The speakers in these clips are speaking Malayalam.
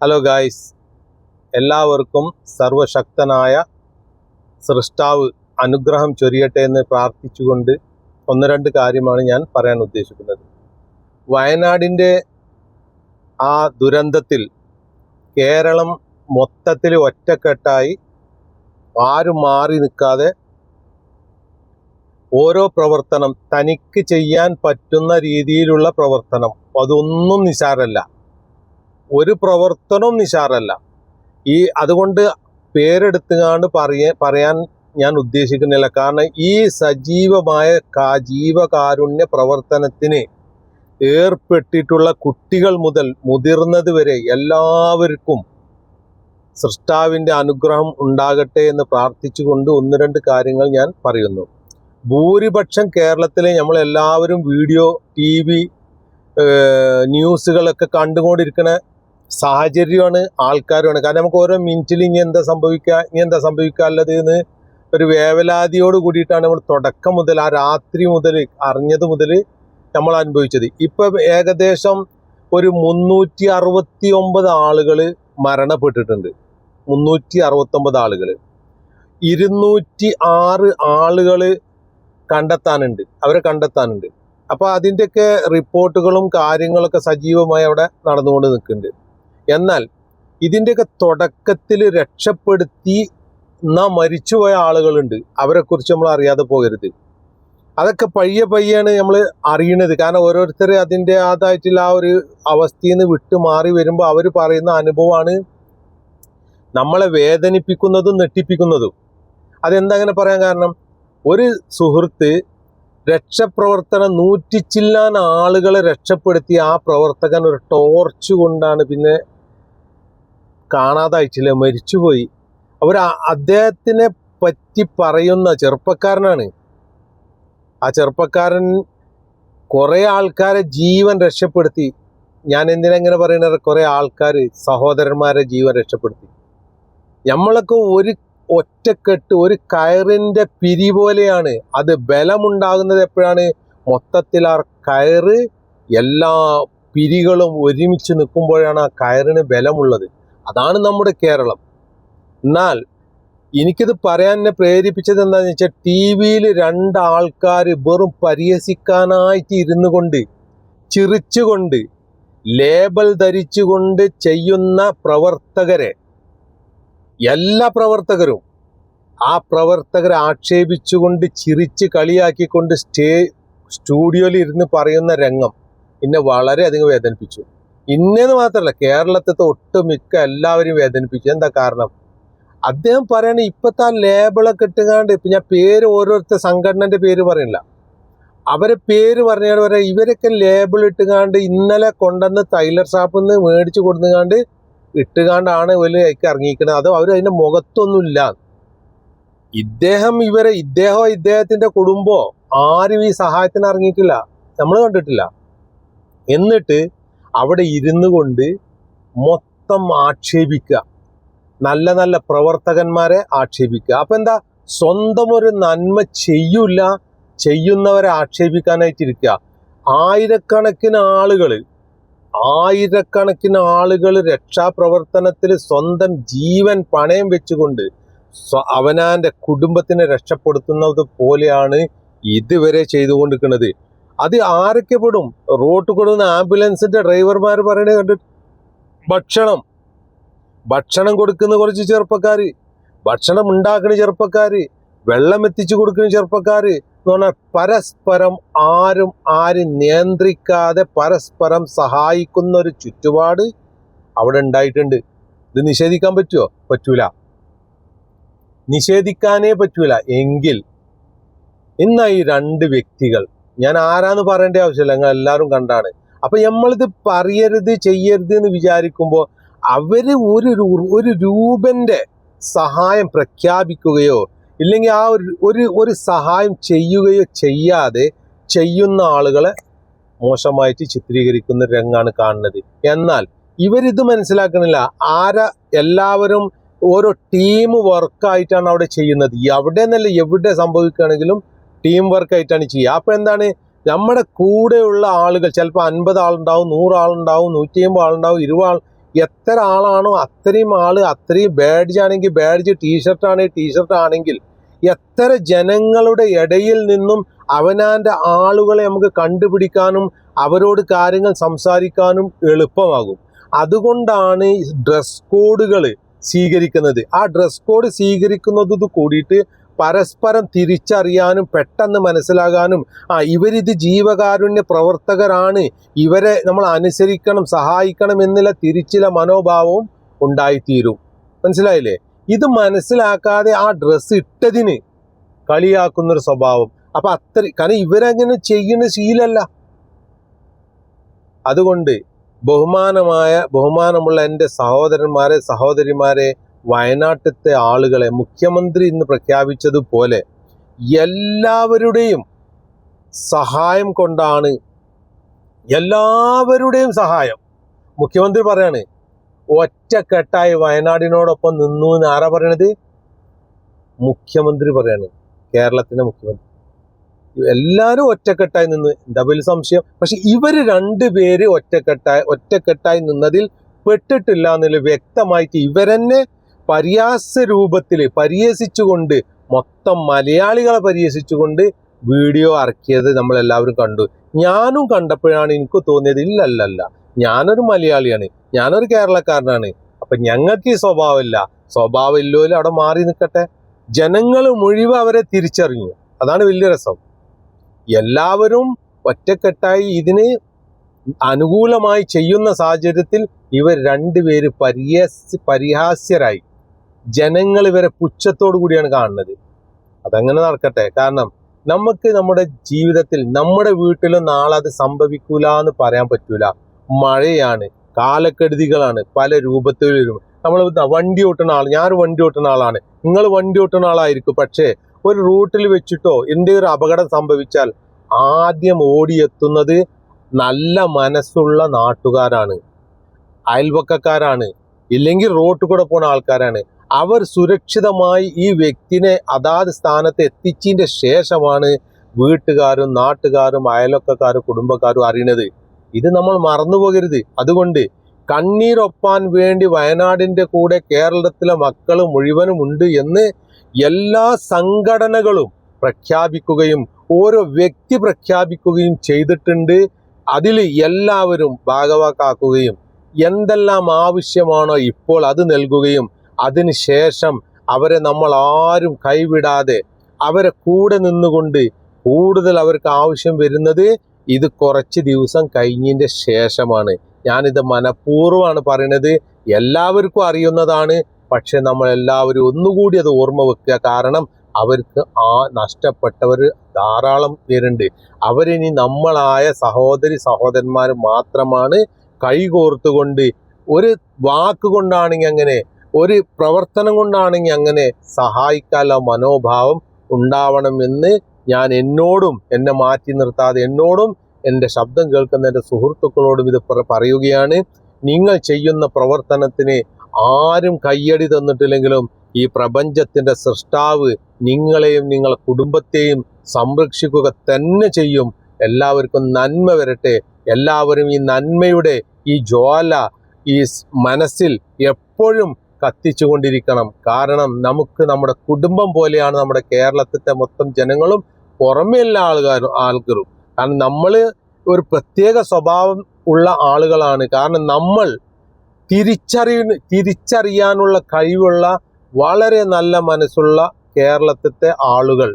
ഹലോ ഗായ്സ് എല്ലാവർക്കും സർവശക്തനായ സൃഷ്ടാവ് അനുഗ്രഹം ചൊരിയട്ടെ എന്ന് പ്രാർത്ഥിച്ചുകൊണ്ട് ഒന്ന് രണ്ട് കാര്യമാണ് ഞാൻ പറയാൻ ഉദ്ദേശിക്കുന്നത്. വയനാടിന്റെ ആ ദുരന്തത്തിൽ കേരളം മൊത്തത്തിൽ ഒറ്റക്കെട്ടായി ആരും മാറി നിൽക്കാതെ ഓരോ പ്രവർത്തനം തനിക്ക് ചെയ്യാൻ പറ്റുന്ന രീതിയിലുള്ള പ്രവർത്തനം. അതൊന്നും നിസാരല്ല ഒരു പ്രവർത്തനവും നിഷാറല്ല. ഈ അതുകൊണ്ട് പേരെടുത്തുകാണ്ട് പറയ പറയാൻ ഞാൻ ഉദ്ദേശിക്കുന്നില്ല. കാരണം ഈ സജീവമായ കാ ജീവകാരുണ്യ പ്രവർത്തനത്തിന് ഏർപ്പെട്ടിട്ടുള്ള കുട്ടികൾ മുതൽ മുതിർന്നത് വരെ എല്ലാവർക്കും സൃഷ്ടാവിന്റെ അനുഗ്രഹം ഉണ്ടാകട്ടെ എന്ന് പ്രാർത്ഥിച്ചുകൊണ്ട് ഒന്ന് രണ്ട് കാര്യങ്ങൾ ഞാൻ പറയുന്നു. ഭൂരിപക്ഷം കേരളത്തിലെ നമ്മളെല്ലാവരും വീഡിയോ ടി വി ന്യൂസുകളൊക്കെ കണ്ടുകൊണ്ടിരിക്കുന്ന സാഹചര്യമാണ് ആൾക്കാരുമാണ്. കാരണം നമുക്ക് ഓരോ മിനിറ്റിൽ ഇനി എന്താ സംഭവിക്കുക ഇനി എന്താ സംഭവിക്കാനുള്ളത് എന്ന് ഒരു വേവലാതിയോട് കൂടിയിട്ടാണ് നമ്മൾ തുടക്കം മുതൽ ആ രാത്രി മുതൽ അറിഞ്ഞത് മുതൽ നമ്മൾ അനുഭവിച്ചത്. ഇപ്പൊ ഏകദേശം ഒരു മുന്നൂറ്റി അറുപത്തി ഒമ്പത് ആളുകൾ മരണപ്പെട്ടിട്ടുണ്ട്. മുന്നൂറ്റി അറുപത്തി ഒമ്പത് ആളുകൾ ഇരുന്നൂറ്റി ആറ് ആളുകൾ കണ്ടെത്താനുണ്ട്. അവരെ കണ്ടെത്താനുണ്ട്. അപ്പോൾ അതിന്റെയൊക്കെ റിപ്പോർട്ടുകളും കാര്യങ്ങളൊക്കെ സജീവമായി അവിടെ നടന്നുകൊണ്ട് നിൽക്കുന്നുണ്ട്. എന്നാൽ ഇതിന്റെയൊക്കെ തുടക്കത്തിൽ രക്ഷപ്പെടുത്തി എന്നാ മരിച്ചുപോയ ആളുകളുണ്ട്. അവരെക്കുറിച്ച് നമ്മൾ അറിയാതെ പോകരുത്. അതൊക്കെ പയ്യെ പയ്യാണ് നമ്മൾ അറിയണത്. കാരണം ഓരോരുത്തർ അതിന്റെ അതായിട്ടുള്ള ആ ഒരു അവസ്ഥയിൽ നിന്ന് വിട്ടു മാറി വരുമ്പോൾ അവർ പറയുന്ന അനുഭവമാണ് നമ്മളെ വേദനിപ്പിക്കുന്നതും നെട്ടിപ്പിക്കുന്നതും അതെന്താ അങ്ങനെ പറയാൻ കാരണം? ഒരു സുഹൃത്ത് രക്ഷപ്രവർത്തനം നൂറ്റിച്ചില്ലാൻ ആളുകളെ രക്ഷപ്പെടുത്തി ആ പ്രവർത്തകൻ ഒരു ടോർച്ച് കൊണ്ടാണ് പിന്നെ കാണാതായിട്ടില്ല മരിച്ചുപോയി. അവർ അദ്ദേഹത്തിനെ പറ്റി പറയുന്ന ചെറുപ്പക്കാരനാണ്. ആ ചെറുപ്പക്കാരൻ കുറേ ആൾക്കാരെ ജീവൻ രക്ഷപ്പെടുത്തി. ഞാൻ എന്തിനെങ്ങനെ പറയണത് കുറേ ആൾക്കാർ സഹോദരന്മാരെ ജീവൻ രക്ഷപ്പെടുത്തി. നമ്മളൊക്കെ ഒരു ഒറ്റക്കെട്ട് ഒരു കയറിന്റെ പിരി പോലെയാണ്. അത് ബലമുണ്ടാകുന്നത് എപ്പോഴാണ്? മൊത്തത്തിൽ ആ കയറ് എല്ലാ പിരികളും ഒരുമിച്ച് നിൽക്കുമ്പോഴാണ് ആ കയറിന് ബലമുള്ളത്. അതാണ് നമ്മുടെ കേരളം. എന്നാൽ എനിക്കിത് പറയാൻ എന്നെ പ്രേരിപ്പിച്ചത് എന്താണെന്ന് വെച്ചാൽ ടി വിയിൽ രണ്ടാൾക്കാർ വെറും പരിഹസിക്കാനായിട്ട് ഇരുന്നു കൊണ്ട് ചിറിച്ചുകൊണ്ട് ലേബൽ ധരിച്ചുകൊണ്ട് ചെയ്യുന്ന പ്രവർത്തകരെ എല്ലാ പ്രവർത്തകരും ആ പ്രവർത്തകരെ ആക്ഷേപിച്ചുകൊണ്ട് ചിരിച്ച് കളിയാക്കിക്കൊണ്ട് സ്റ്റേ സ്റ്റുഡിയോയിൽ ഇരുന്ന് പറയുന്ന രംഗം എന്നെ വളരെയധികം വേദനിപ്പിച്ചു. ഇന്നെന്ന് മാത്രമല്ല കേരളത്തിലത്തെ ഒട്ടുമിക്ക എല്ലാവരും വേദനിപ്പിച്ചു. എന്താ കാരണം? അദ്ദേഹം പറയണ ഇപ്പത്തെ ആ ലേബിളൊക്കെ ഇട്ടുകാണ്ട് ഇപ്പൊ ഞാൻ പേര് ഓരോരുത്തർ സംഘടനന്റെ പേര് പറയുന്നില്ല അവരെ പേര് പറഞ്ഞാൽ വരെ ഇവരൊക്കെ ലേബിൾ ഇട്ടുകാണ്ട് ഇന്നലെ കൊണ്ടുവന്ന് ടൈലർ ഷാപ്പിൽ നിന്ന് മേടിച്ചു കൊടുത്തുകാണ്ട് ഇട്ടുകാണ്ടാണ് അതിലേക്ക് ഇറങ്ങിയിരിക്കുന്നത് അത് അവർ അതിന്റെ മുഖത്തൊന്നുമില്ല. ഇദ്ദേഹം ഇവരെ ഇദ്ദേഹമോ ഇദ്ദേഹത്തിന്റെ കുടുംബമോ ആരും ഈ സഹായത്തിന് ഇറങ്ങിയിട്ടില്ല. നമ്മൾ കണ്ടിട്ടില്ല. എന്നിട്ട് അവിടെ ഇരുന്നു കൊണ്ട് മൊത്തം ആക്ഷേപിക്കുക. നല്ല നല്ല പ്രവർത്തകന്മാരെ ആക്ഷേപിക്കുക. അപ്പൊ എന്താ? സ്വന്തം ഒരു നന്മ ചെയ്യൂല ചെയ്യുന്നവരെ ആക്ഷേപിക്കാനായിട്ടിരിക്കുക ആയിരക്കണക്കിന് ആളുകൾ ആയിരക്കണക്കിന് ആളുകൾ രക്ഷാപ്രവർത്തനത്തിൽ സ്വന്തം ജീവൻ പണയം വെച്ചുകൊണ്ട് അവനാന്റെ കുടുംബത്തിനെ രക്ഷപ്പെടുത്തുന്നത് പോലെയാണ് ഇതുവരെ ചെയ്തുകൊണ്ടിരിക്കുന്നത്. അത് ആരൊക്കെ പെടും റോട്ട് കൊടുക്കുന്ന ആംബുലൻസിന്റെ ഡ്രൈവർമാർ പറയണേ കണ്ടിട്ട് ഭക്ഷണം. ഭക്ഷണം കൊടുക്കുന്ന കുറച്ച് ചെറുപ്പക്കാർ ഭക്ഷണം ഉണ്ടാക്കുന്ന ചെറുപ്പക്കാര്. വെള്ളം എത്തിച്ചു കൊടുക്കുന്ന ചെറുപ്പക്കാർ എന്ന് പറഞ്ഞാൽ പരസ്പരം ആരും ആരും നിയന്ത്രിക്കാതെ പരസ്പരം സഹായിക്കുന്ന ഒരു ചുറ്റുപാട് അവിടെ ഉണ്ടായിട്ടുണ്ട്. ഇത് നിഷേധിക്കാൻ പറ്റുമോ പറ്റൂല. നിഷേധിക്കാനേ പറ്റൂല. എങ്കിൽ ഇന്ന ഈ രണ്ട് വ്യക്തികൾ ഞാൻ ആരാന്ന് പറയേണ്ട ആവശ്യമില്ല ഞങ്ങൾ എല്ലാവരും കണ്ടാണ്. അപ്പൊ നമ്മളിത് പറയരുത് ചെയ്യരുത് എന്ന് വിചാരിക്കുമ്പോൾ അവർ ഒരു ഒരു രൂപന്റെ സഹായം പ്രഖ്യാപിക്കുകയോ ഇല്ലെങ്കിൽ ആ ഒരു ഒരു സഹായം ചെയ്യുകയോ ചെയ്യാതെ ചെയ്യുന്ന ആളുകളെ മോശമായിട്ട് ചിത്രീകരിക്കുന്ന രംഗാണ് കാണുന്നത്. എന്നാൽ ഇവരിത് മനസ്സിലാക്കണില്ല. ആരാ എല്ലാവരും ഓരോ ടീം വർക്കായിട്ടാണ് അവിടെ ചെയ്യുന്നത്. എവിടെ നിന്നല്ല എവിടെ സംഭവിക്കുകയാണെങ്കിലും ടീം വർക്കായിട്ടാണ് ചെയ്യുക. അപ്പോൾ എന്താണ്? നമ്മുടെ കൂടെയുള്ള ആളുകൾ ചിലപ്പോൾ അൻപത് ആളുണ്ടാവും നൂറ് ആളുണ്ടാവും നൂറ്റി അമ്പത് ആളുണ്ടാവും ഇരുപത് ആൾ എത്ര ആളാണോ അത്രയും ആൾ അത്രയും ബാഡ്ജ് ആണെങ്കിൽ ബാഡ്ജ് ടീഷർട്ട് ആണെങ്കിൽ ടീഷർട്ട് ആണെങ്കിൽ എത്ര ജനങ്ങളുടെ ഇടയിൽ നിന്നും അവനാന്റെ ആളുകളെ നമുക്ക് കണ്ടുപിടിക്കാനും അവരോട് കാര്യങ്ങൾ സംസാരിക്കാനും എളുപ്പമാകും. അതുകൊണ്ടാണ് ഡ്രസ് കോഡുകൾ സ്വീകരിക്കുന്നത്. ആ ഡ്രസ് കോഡ് സ്വീകരിക്കുന്നത് കൂടിയിട്ട് പരസ്പരം തിരിച്ചറിയാനും പെട്ടെന്ന് മനസ്സിലാകാനും ആ ഇവരിത് ജീവകാരുണ്യ പ്രവർത്തകരാണ്. ഇവരെ നമ്മൾ അനുസരിക്കണം സഹായിക്കണം എന്നുള്ള തിരിച്ചില മനോഭാവവും ഉണ്ടായിത്തീരും. മനസ്സിലായില്ലേ? ഇത് മനസ്സിലാക്കാതെ ആ ഡ്രസ്സ് ഇട്ടതിന് കളിയാക്കുന്നൊരു സ്വഭാവം. അപ്പൊ അത്ര കാരണം ഇവരങ്ങനെ ചെയ്യുന്ന ശീലല്ല. അതുകൊണ്ട് ബഹുമാനമായ ബഹുമാനമുള്ള എന്റെ സഹോദരന്മാരെ സഹോദരിമാരെ വയനാട്ടിലത്തെ ആളുകളെ മുഖ്യമന്ത്രി ഇന്ന് പ്രഖ്യാപിച്ചതുപോലെ എല്ലാവരുടെയും സഹായം കൊണ്ടാണ് എല്ലാവരുടെയും സഹായം. മുഖ്യമന്ത്രി പറയാണ് ഒറ്റക്കെട്ടായി വയനാടിനോടൊപ്പം നിന്നു എന്ന് ആരാ പറയണത്? മുഖ്യമന്ത്രി പറയാണ് കേരളത്തിന്റെ മുഖ്യമന്ത്രി. എല്ലാവരും ഒറ്റക്കെട്ടായി നിന്ന് എന്താ വലിയ സംശയം? പക്ഷെ ഇവർ രണ്ടുപേര് ഒറ്റക്കെട്ടായി ഒറ്റക്കെട്ടായി നിന്നതിൽ പെട്ടിട്ടില്ല എന്നുള്ള വ്യക്തമായിട്ട് ഇവരെന്നെ പരിഹാസ രൂപത്തിൽ പരിഹസിച്ചുകൊണ്ട് മൊത്തം മലയാളികളെ പരിഹസിച്ചുകൊണ്ട് വീഡിയോ ഇറക്കിയത് നമ്മൾ എല്ലാവരും കണ്ടു. ഞാനും കണ്ടപ്പോഴാണ് എനിക്ക് തോന്നിയത് ഇല്ലല്ലല്ല ഞാനൊരു മലയാളിയാണ് ഞാനൊരു കേരളക്കാരനാണ്. അപ്പൊ ഞങ്ങൾക്ക് ഈ സ്വഭാവമില്ല. സ്വഭാവം ഇല്ലോലും അവിടെ മാറി നിൽക്കട്ടെ. ജനങ്ങൾ മുഴുവൻ അവരെ തിരിച്ചറിഞ്ഞു. അതാണ് വലിയ രസം. എല്ലാവരും ഒറ്റക്കെട്ടായി ഇതിന് അനുകൂലമായി ചെയ്യുന്ന സാഹചര്യത്തിൽ ഇവർ രണ്ടുപേര് പരിഹസ്യ പരിഹാസ്യരായി. ജനങ്ങൾ ഇവരെ പുച്ഛത്തോടു കൂടിയാണ് കാണുന്നത്. അതങ്ങനെ നടക്കട്ടെ. കാരണം നമുക്ക് നമ്മുടെ ജീവിതത്തിൽ നമ്മുടെ വീട്ടിലും നാളെ അത് സംഭവിക്കൂല എന്ന് പറയാൻ പറ്റൂല. മഴയാണ് കാലക്കെടുതികളാണ് പല രൂപത്തിൽ വരും നമ്മൾ വണ്ടി ഓട്ടുന്ന ആൾ ഞാനൊരു വണ്ടി ഓട്ടുന്ന ആളാണ്. നിങ്ങൾ വണ്ടി ഓട്ടുന്ന ആളായിരിക്കും. പക്ഷേ ഒരു റൂട്ടിൽ വെച്ചിട്ടോ എന്തെങ്കിലും ഒരു അപകടം സംഭവിച്ചാൽ ആദ്യം ഓടിയെത്തുന്നത് നല്ല മനസ്സുള്ള നാട്ടുകാരാണ്. അയൽവക്കക്കാരാണ്. ഇല്ലെങ്കിൽ റോട്ടിൽ കൂടെ പോണ ആൾക്കാരാണ്. അവർ സുരക്ഷിതമായി ഈ വ്യക്തിനെ അതാത് സ്ഥാനത്ത് എത്തിച്ചതിന്റെ ശേഷമാണ് വീട്ടുകാരും നാട്ടുകാരും അയലൊക്കക്കാരും കുടുംബക്കാരും അറിയണത് ഇത് നമ്മൾ മറന്നുപോകരുത് അതുകൊണ്ട് കണ്ണീരൊപ്പാൻ വേണ്ടി വയനാടിന്റെ കൂടെ കേരളത്തിലെ മക്കൾ മുഴുവനും ഉണ്ട് എന്ന് എല്ലാ സംഘടനകളും പ്രഖ്യാപിക്കുകയും ഓരോ വ്യക്തി പ്രഖ്യാപിക്കുകയും ചെയ്തിട്ടുണ്ട്. അതിൽ എല്ലാവരും ഭാഗവാക്കാക്കുകയും എന്തെല്ലാം ആവശ്യമാണോ ഇപ്പോൾ അത് നൽകുകയും അതിനുശേഷം അവരെ നമ്മൾ ആരും കൈവിടാതെ അവരെ കൂടെ നിന്നുകൊണ്ട് കൂടുതൽ അവർക്ക് ആവശ്യം വരുന്നത് ഇത് കുറച്ച് ദിവസം കഴിഞ്ഞതിന്റെ ശേഷമാണ്. ഞാനിത് മനഃപൂർവമാണ് പറയുന്നത്. എല്ലാവർക്കും അറിയുന്നതാണ്. പക്ഷെ നമ്മൾ എല്ലാവരും ഒന്നുകൂടി അത് ഓർമ്മ വെക്കുക. കാരണം അവർക്ക് ആ നഷ്ടപ്പെട്ടവർ ധാരാളം പേരുണ്ട്. അവരിനി നമ്മളായ സഹോദരി സഹോദരന്മാർ മാത്രമാണ് കൈകോർത്തുകൊണ്ട് ഒരു വാക്കുകൊണ്ടാണെങ്കിൽ അങ്ങനെ ഒരു പ്രവർത്തനം കൊണ്ടാണെങ്കിൽ അങ്ങനെ സഹായിക്കാനുള്ള മനോഭാവം ഉണ്ടാവണമെന്ന് ഞാൻ എന്നോടും എന്നെ മാറ്റി നിർത്താതെ എന്നോടും എന്റെ ശബ്ദം കേൾക്കുന്ന എന്റെ സുഹൃത്തുക്കളോടും ഇത് പറയുകയാണ്. നിങ്ങൾ ചെയ്യുന്ന പ്രവർത്തനത്തിന് ആരും കയ്യടി തന്നിട്ടില്ലെങ്കിലും ഈ പ്രപഞ്ചത്തിന്റെ സൃഷ്ടാവ് നിങ്ങളെയും നിങ്ങളെ കുടുംബത്തെയും സംരക്ഷിക്കുക തന്നെ ചെയ്യും. എല്ലാവർക്കും നന്മ വരട്ടെ. എല്ലാവരും ഈ നന്മയുടെ ഈ ജ്വാല ഈ മനസ്സിൽ എപ്പോഴും കത്തിച്ചുകൊണ്ടിരിക്കണം. കാരണം നമുക്ക് നമ്മുടെ കുടുംബം പോലെയാണ് നമ്മുടെ കേരളത്തിലെ മൊത്തം ജനങ്ങളും പുറമെ എല്ലാ ആൾക്കാരും. ആൾക്കാരും കാരണം നമ്മൾ ഒരു പ്രത്യേക സ്വഭാവം ഉള്ള ആളുകളാണ്. കാരണം നമ്മൾ തിരിച്ചറി തിരിച്ചറിയാനുള്ള കഴിവുള്ള വളരെ നല്ല മനസ്സുള്ള കേരളത്തിലെ ആളുകൾ.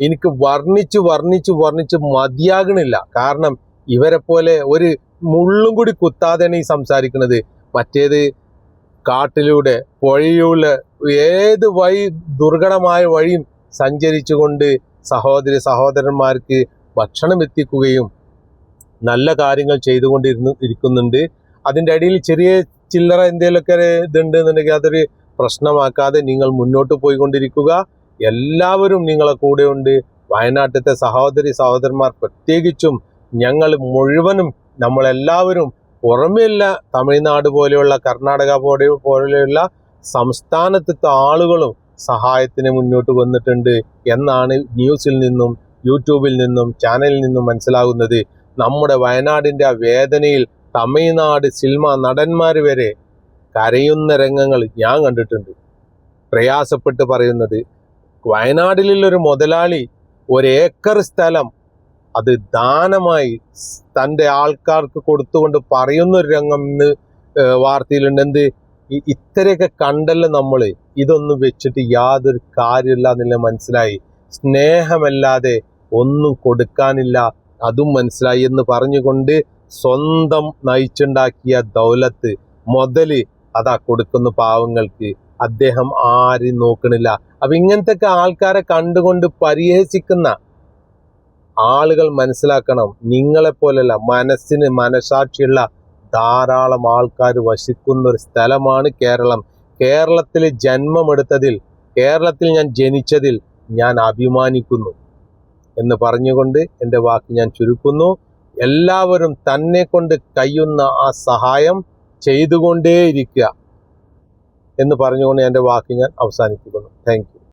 എനിക്ക് വർണിച്ച് വർണിച്ച് വർണിച്ച് മതിയാകണില്ല. കാരണം ഇവരെ പോലെ ഒരു മുള്ളും കൂടി കുത്താതെയാണ് ഈ സംസാരിക്കുന്നത് മറ്റേത് കാട്ടിലൂടെ പുഴയിലൂടെ ഏത് വഴി ദുർഘടമായ വഴിയും സഞ്ചരിച്ചുകൊണ്ട് സഹോദരി സഹോദരന്മാർക്ക് ഭക്ഷണം എത്തിക്കുകയും നല്ല കാര്യങ്ങൾ ചെയ്തുകൊണ്ടിരുന്നു ഇരിക്കുന്നുണ്ട്. അതിന്റെ അടിയിൽ ചെറിയ ചില്ലറ എന്തെങ്കിലുമൊക്കെ ഇതുണ്ട് എന്നുണ്ടെങ്കിൽ അതൊരു പ്രശ്നമാക്കാതെ നിങ്ങൾ മുന്നോട്ട് പോയിക്കൊണ്ടിരിക്കുക. എല്ലാവരും നിങ്ങളെ കൂടെ ഉണ്ട് വയനാട്ടിലത്തെ സഹോദരി സഹോദരന്മാർ പ്രത്യേകിച്ചും ഞങ്ങൾ മുഴുവനും നമ്മളെല്ലാവരും പുറമെയുള്ള തമിഴ്നാട് പോലെയുള്ള കർണാടക പോലെ പോലെയുള്ള സംസ്ഥാനത്തെ ആളുകളും സഹായത്തിന് മുന്നോട്ട് വന്നിട്ടുണ്ട് എന്നാണ് ന്യൂസിൽ നിന്നും യൂട്യൂബിൽ നിന്നും ചാനലിൽ നിന്നും മനസ്സിലാകുന്നത്. നമ്മുടെ വയനാടിന്റെ ആ വേദനയിൽ തമിഴ്നാട് സിനിമ നടന്മാർ വരെ കരയുന്ന രംഗങ്ങൾ ഞാൻ കണ്ടിട്ടുണ്ട്. പ്രയാസപ്പെട്ട് പറയുന്നത് വയനാടിലുള്ളൊരു മുതലാളി ഒരു ഏക്കർ സ്ഥലം അത് ദാനമായി തന്റെ ആൾക്കാർക്ക് കൊടുത്തുകൊണ്ട് പറയുന്ന ഒരു രംഗം ഇന്ന് വാർത്തയിലുണ്ട്. എന്ത്? ഇത്രയൊക്കെ കണ്ടല്ലോ നമ്മൾ ഇതൊന്നും വെച്ചിട്ട് യാതൊരു കാര്യമില്ല എന്നില്ല മനസ്സിലായി. സ്നേഹമല്ലാതെ ഒന്നും കൊടുക്കാനില്ല. അതും മനസ്സിലായി എന്ന് പറഞ്ഞുകൊണ്ട് സ്വന്തം നയിച്ചുണ്ടാക്കിയ ദൗലത്ത് മുതൽ അതാ കൊടുക്കുന്ന പാവങ്ങൾക്ക്. അദ്ദേഹം ആരും നോക്കണില്ല. അപ്പൊ ഇങ്ങനത്തെ ആൾക്കാരെ കണ്ടുകൊണ്ട് പരിഹസിക്കുന്ന ആളുകൾ മനസ്സിലാക്കണം. നിങ്ങളെ പോലെയല്ല മനസ്സിന് മനസാക്ഷിയുള്ള ധാരാളം ആൾക്കാർ വസിക്കുന്ന ഒരു സ്ഥലമാണ് കേരളം. കേരളത്തിൽ ജന്മമെടുത്തതിൽ കേരളത്തിൽ ഞാൻ ജനിച്ചതിൽ ഞാൻ അഭിമാനിക്കുന്നു എന്ന് പറഞ്ഞുകൊണ്ട് എന്റെ വാക്ക് ഞാൻ ചുരുക്കുന്നു. എല്ലാവരും തന്നെ കൊണ്ട് കഴിയുന്ന ആ സഹായം ചെയ്തുകൊണ്ടേയിരിക്കുക എന്ന് പറഞ്ഞുകൊണ്ട് എന്റെ വാക്ക് ഞാൻ അവസാനിപ്പിക്കുന്നു. താങ്ക്